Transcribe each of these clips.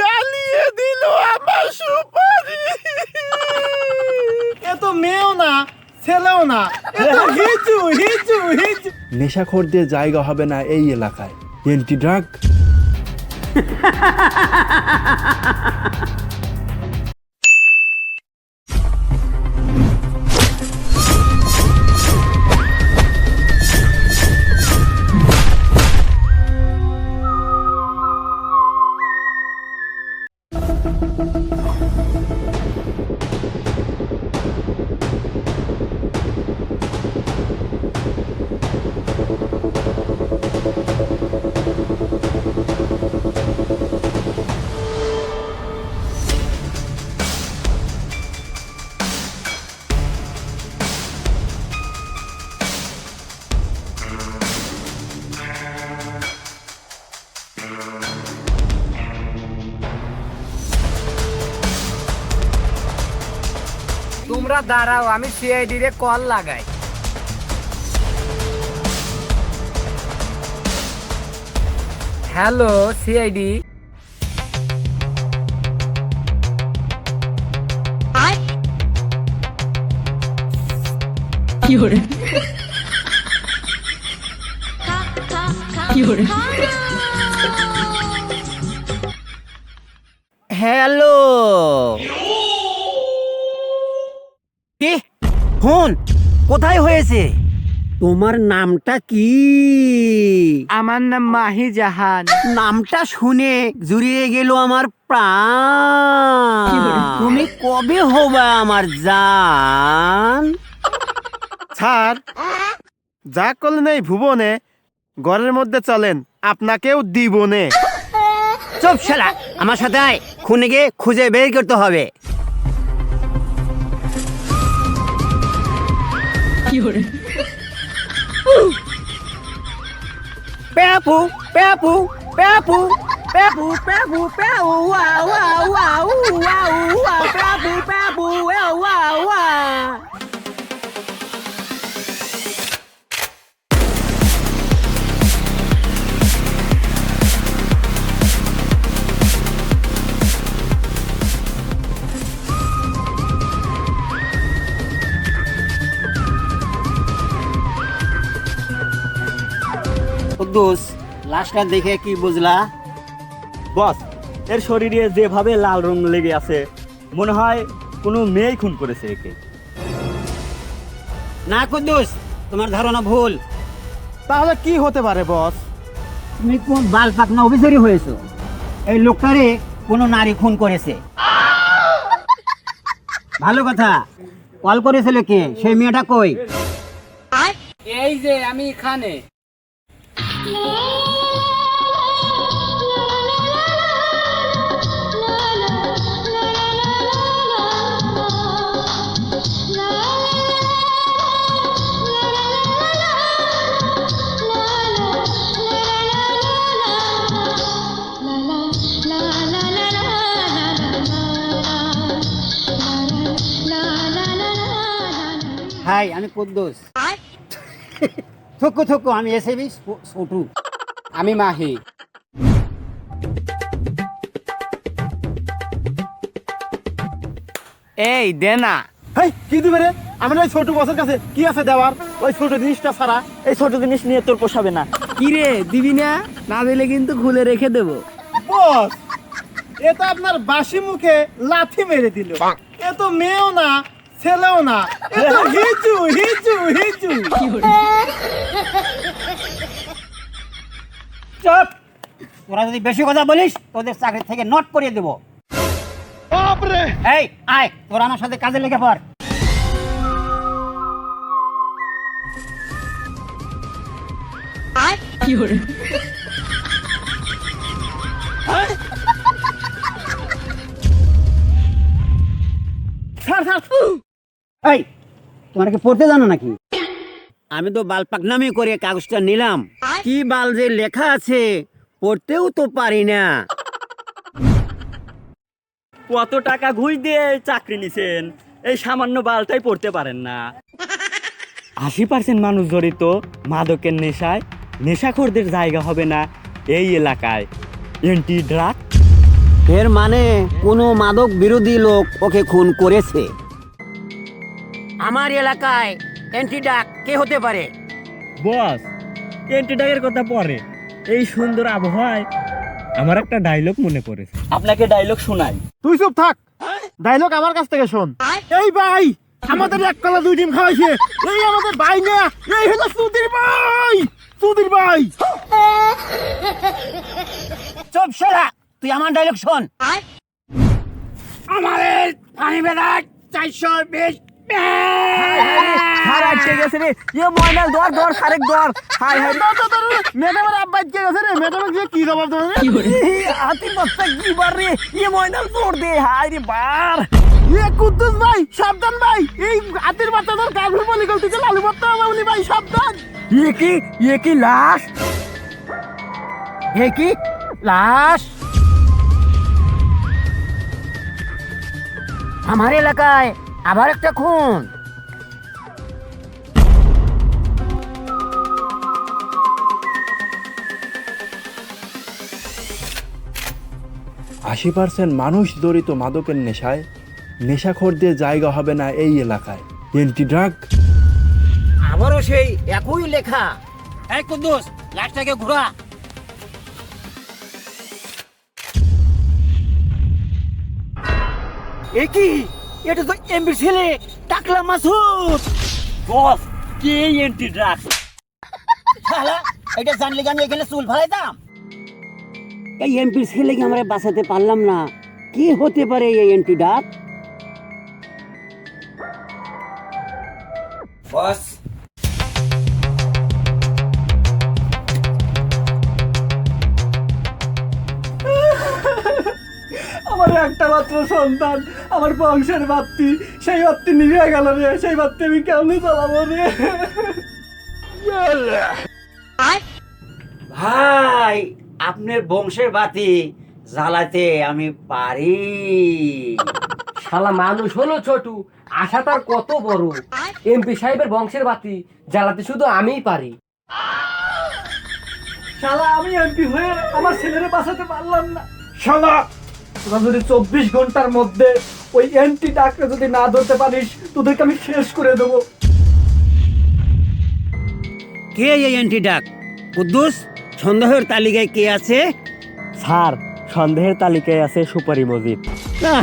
গালিয়ে দিল আমার সুপারি। এ তো মেয়েও না, ছেলেও না। হিচু হিচু হিচু। নেশাখোরদের জায়গা হবে না এই এলাকায়। এন্টি ড্রাগ দাঁড়াও আমি সিআইডি রে কল লাগাই। হ্যালো সিআইডি হ্যালো কি ফোন কোথায় হয়েছে? তোমার নামটা কি? আমার নাম মাহি জাহান। নামটা শুনে জুড়িয়ে গেল আমার প্রাণ। তুমি কবে হবে আমার জান? স্যার যা করলেন এই ভুবনে ঘরের মধ্যে চলেন আপনাকেও দিবনে। চুপ শালা আমার সাথে আয় খুনে গিয়ে খুঁজে বের করতে হবে। Yuri. Pepu, pepu, pepu, pepu, pepu, pepu, uau, uau, uau, uau, uau, pepu, pepu, uau, uau. Kuddus লাশটা দেখে কি বুঝলা? বস এর শরীরে যেভাবে লাল রং লেগে আছে মনে হয় কোনো মেয়েই খুন করেছে একে। না কুদ্দুস তোমার ধারণা ভুল। তাহলে কি হতে পারে বস? তুমি কোন বাল পাকনা অভিযোগী হয়েছো? এই লোকটারে কোনো নারী খুন করেছে। ভালো কথা। কল করেছিল কে? সেই মেয়েটা কই? এই যে আমি এখানে। হাই আমি কুদ্দুস থুকু থুকু আমি এসেবি ছোটু আমি মাহি। এই দে না হেই কি দিবে রে? আমার ওই ছোট বসের কাছে কি আছে দেওয়ার? ওই ছোট জিনিসটা ছাড়া এই ছোট জিনিস নিয়ে তোর পোষাবে না। কি রে দিবি না? না দিলে কিন্তু খুলে রেখে দেবো। বস এ তো আপনার বাসি মুখে লাথি মেরে দিল। এ তো মেয়েও না ছেলেও না। হিচু হিচু হিচু চুপ। তোরা যদি বেশি কথা বলিস তোদের চাকরি থেকে নট করিয়ে দেবো। এই আয় তোরা আমার সাথে কাজে লেগে পড়। স্যার স্যার এই তোমরা কি পড়তে জানো নাকি? আমি তো বাল পাকনামি করে কাগজটা নিলাম। কি বাল যে লেখা আছে পড়তেও তো পারি না। কত টাকা ঘুষ দিয়ে চাকরি নিছেন? এই সামান্য বালটাই পড়তে পারেন না। আশি পার্সেন্ট মানুষ জড়িত মাদকের নেশায় নেশাখোরদের জায়গা হবে না এই এলাকায়। এন্টি ড্রাগ এর মানে কোনো মাদক বিরোধী লোক ওকে খুন করেছে। আমার এলাকায় অ্যান্টিডাক কে হতে পারে? বস এন্টি ড্রাগের কথা পরে। এই সুন্দর আবহাওয়ায় আমার একটা ডায়লগ মনে পড়েছে। আপনাকে ডায়লগ শোনাই। তুই চুপ থাক। ডায়লগ আমার কাছ থেকে শোন। এই ভাই আমাদের এক কলা দুই ডিম খাওয়াইছে। এই আমাদের ভাই না এই হলো সুধীর ভাই। সুধীর ভাই। চুপ সেরা তুই আমার ডায়লগ শোন। আমাদের পানি বেড়ার চারশো বিশ হার আটকে গেছে রে? ইয়ে ময়নাল দর দর সারেক দর হাই হাই ম্যাডামের আব্বাই কে গেছে রে। ম্যাডামের যে কি জবাব দেবে হাতি বস্তা কি বার রে? ইয়ে ময়নাল দৌড় দে। হাই রে বার। ইয়ে কুদ্দুস ভাই সাবধান ভাই। এই হাতের বাচ্চা কাগজ বলি লালু হবে ভাই সাবধান। ইয়ে কি ইয়ে কি লাশ? হে কি লাশ? আমার এলাকায় আবার একটা খুন। আশি পার্সেন্ট মানুষ জড়িত মাদকের নেশায় নেশাখোরদের জায়গা হবে না এই এলাকায়। এন্টি ড্রাগ আবারও সেই একই লেখা। এই কুদ্দুস লাশটাকে ঘোরা। এ কি? এটা তো এমবি ছেলে, টাকলা মাসুদ। বস, কে এন্টি ড্রাগ? শালা, এটা জানলে আমি এখানে চুল ফালাইতাম। এই এমপির ছেলেকে আমরা বাঁচাতে পারলাম না। কি হতে পারে এই এন্টি ডাক বস একটা মাত্র সন্তান। আমার বংশের বাপ্তি সেই বাপ্তি নিভে গেল রে সেই বাপ্তি আমি কেমনি চালাবো রে? ভাই আপনার বংশের বাতি জ্বালাতে আমি পারি। শালা মানুষ হলো ছোটু আশা তার কত বড়। এমপি সাহেবের বংশের বাতি জ্বালাতে শুধু আমিই পারি। শালা আমি এমপি হয়ে আমার ছেলেরে বাঁচাতে পারলাম না। শালা তোরা যদি চব্বিশ ঘণ্টার মধ্যে ওই এন্টি ডাককে যদি না ধরতে পারিস তোদেরকে আমি শেষ করে দেবো। কে এই এন্টি ডাক? কুদ্দুস সন্দেহের তালিকায় কে আছে? স্যার সন্দেহের তালিকায় আছে সুপারি মসজিদ না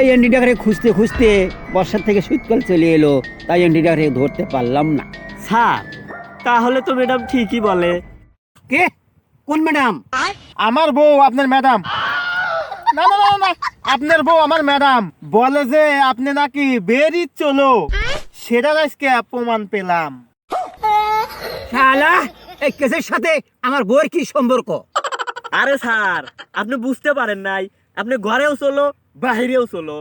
এই এন্টি ডাকারে খুঁজতে খুঁজতে বর্ষার থেকে শীতকাল চলে এলো তাই এন্টি ডাকারে ধরতে পারলাম না। স্যার তাহলে তো ম্যাডাম ঠিকই বলে। কে? কোন ম্যাডাম? আমার বউ আপনার ম্যাডাম। না না না না আপনার বউ আমার ম্যাডাম। বলে যে আপনি নাকি বেরি চলো সেটা আজকে অপমান পেলাম। শালা এই কেসের সাথে আমার বউয়ের কি সম্পর্ক? আরে স্যার আপনি বুঝতে পারেন নাই। আপনি ঘরেও চলো বাহিরেও চলো।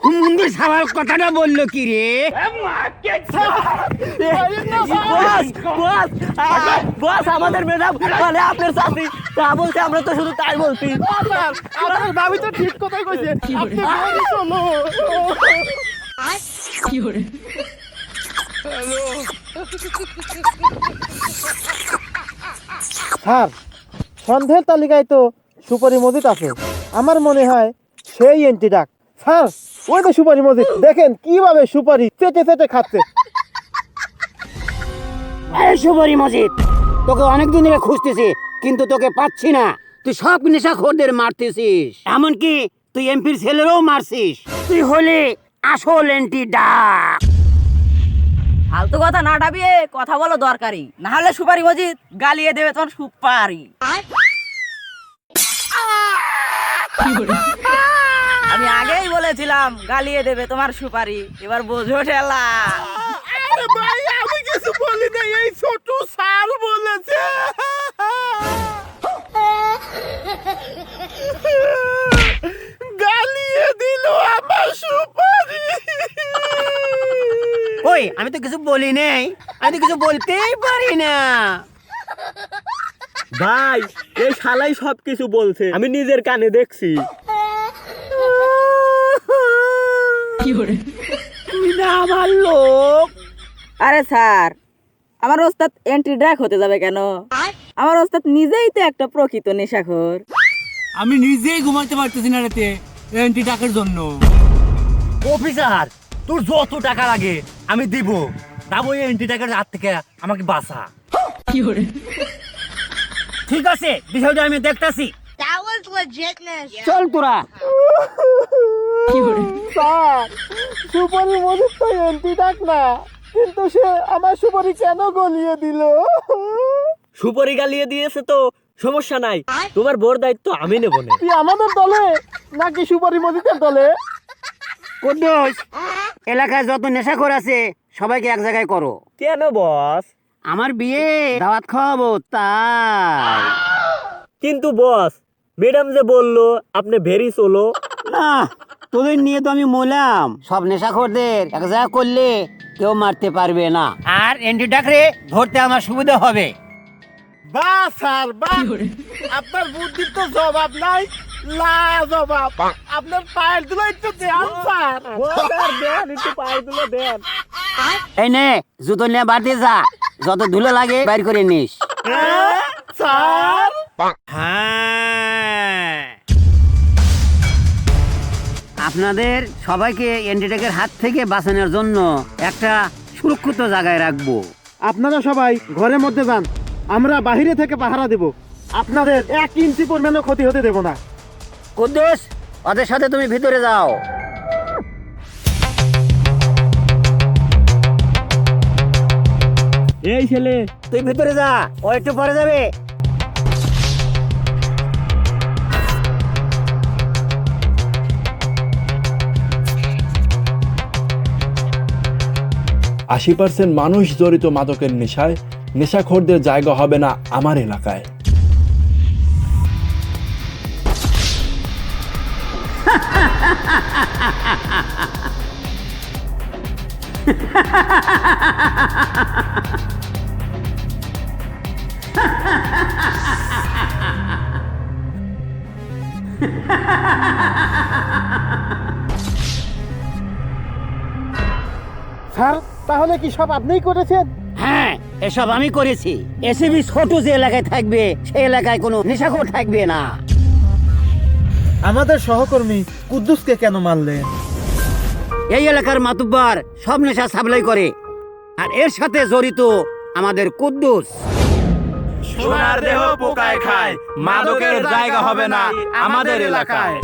হুমুন্দির সাবার কথাটা বলল কি রে? বস বস আ- বস আমাদের ম্যাডাম মানে আপনার চাকরি তা বলতে আমরা তো শুধু তাই বলছি। আপনার তো ঠিক কথাই কইছে। আপনি বেরি চলো স্যার সন্দেহের তালিকায় তো সুপরিমোদিত আছে। আমার মনে হয় সেই এন্টি ডাক। স্যার ওই তো সুপারি মসজিদ। দেখেন কীভাবে সুপারি চেটে চেটে খাচ্ছে। এই সুপারি মসজিদ তোকে অনেকদিন ধরে খুঁজতেছি কিন্তু তোকে পাচ্ছি না। তুই সব নেশাখোরদের মারতেছিস। এমনকি তুই এমপির ছেলেরও মারছিস। তুই হলি আসল এন্টি ডাক। ফালতু কথা না ডাবিয়ে কথা বলো দরকারি। না হলে সুপারি মজিদ গালিয়ে দেবে তোমার সুপারি। আগেই বলেছিলাম গালিয়ে দেবে তোমার সুপারি। এবার বোঝো ঠেলা। আরে ভাই আমি কিছু বলি না এই ছোট স্যার বলেছে। গালিয়ে দিল আমার সুপারি। ওই আমি তো কিছু বলি নাই আমি তো কিছু বলতেই পারি না। ভাই এই শালাই সব কিছু বলছে আমি নিজের কানে দেখছি। তুই না আমার লোক। আরে স্যার আমার ওস্তাদ এন্টি ড্রাগ হতে যাবে কেন? আমার ওস্তাদ নিজেই তো একটা প্রকৃত নেশাখোর। আমি নিজেই ঘুমাতে পারতেছি না রাতে এন্টি টাকার জন্য। অফিসার তোর যত টাকা লাগে আমি দিব। তাবো এই এন্টি টাকার হাত থেকে আমাকে বাঁচা। ঠিক আছে বিষয়টা আমি দেখতাছি। That was legitness. চল তোরা। স্যার সুপারি মজিদ তো এন্টি ডাক না কিন্তু সে আমার সুপারি কেন গলিয়ে দিল? সুপারি গালিয়ে দিয়েছে তো সমস্যা নাই। তোমার বোর দায়িত্ব আমি নেব না। তুই আমাদের দলে? নাকি সুপারি দলে? কুদ্দুস এলাকায় যত নেশাখোর আছে সবাইকে এক জায়গায় করো। কেন বস? আমার বিয়ে দাওয়াত খাওয়াবো তাই। কিন্তু বস ম্যাডাম যে বলল আপনি ভেরি চলো না তোদের নিয়ে তো আমি মোলাম সব নেশাখোরদের এক জায়গা করলে কেউ মারতে পারবে না। আর এন্টি ডাকরে ধরতে আমার সুবিধা হবে। বা স্যার বা। আপনার বুদ্ধির তো জবাব নাই লা জবাব আপনার পায়ের দুলো একটু দেন স্যার। দেন একটু পায়ের দুলো দেন। এই নে জুতো নিয়ে বাড়তে যা। যত ধুলো লাগে বাইর করে নিস। স্যার। হ্যাঁ। আপনাদের সবাইকে এন্টিটেকের হাত থেকে বাঁচানোর জন্য একটা সুরক্ষিত জায়গায় রাখব। আপনারা সবাই ঘরের মধ্যে যান আমরা বাহিরে থেকে পাহারা দেব। আপনাদের এক ইঞ্চি পরিমাণও ক্ষতি হতে দেব না। কুদ্দুস ওদের সাথে তুমি ভিতরে যাও। এই ছেলে তুই ভিতরে যা ও একটু পরে যাবে। আশি পার্সেন্ট মানুষ জড়িত মাদকের নেশায়। নেশাখোরদের জায়গা হবে না আমার এলাকায়। স্যার তাহলে কি সব আপনিই করেছেন? হ্যাঁ এসব আমি করেছি। এসিবি ছোট যে এলাকায় থাকবে সেই এলাকায় কোনো নেশাখোর থাকবে না। আমাদের সহকর্মী কুদ্দুসকে কেন মারলেন? এই এলাকার মাতুব্বার সব নেশা সাপ্লাই করে। আর এর সাথে জড়িত আমাদের কুদ্দুস। সোনার দেহ পোকায় খায় মাদকের জায়গা হবে না আমাদের এলাকায়।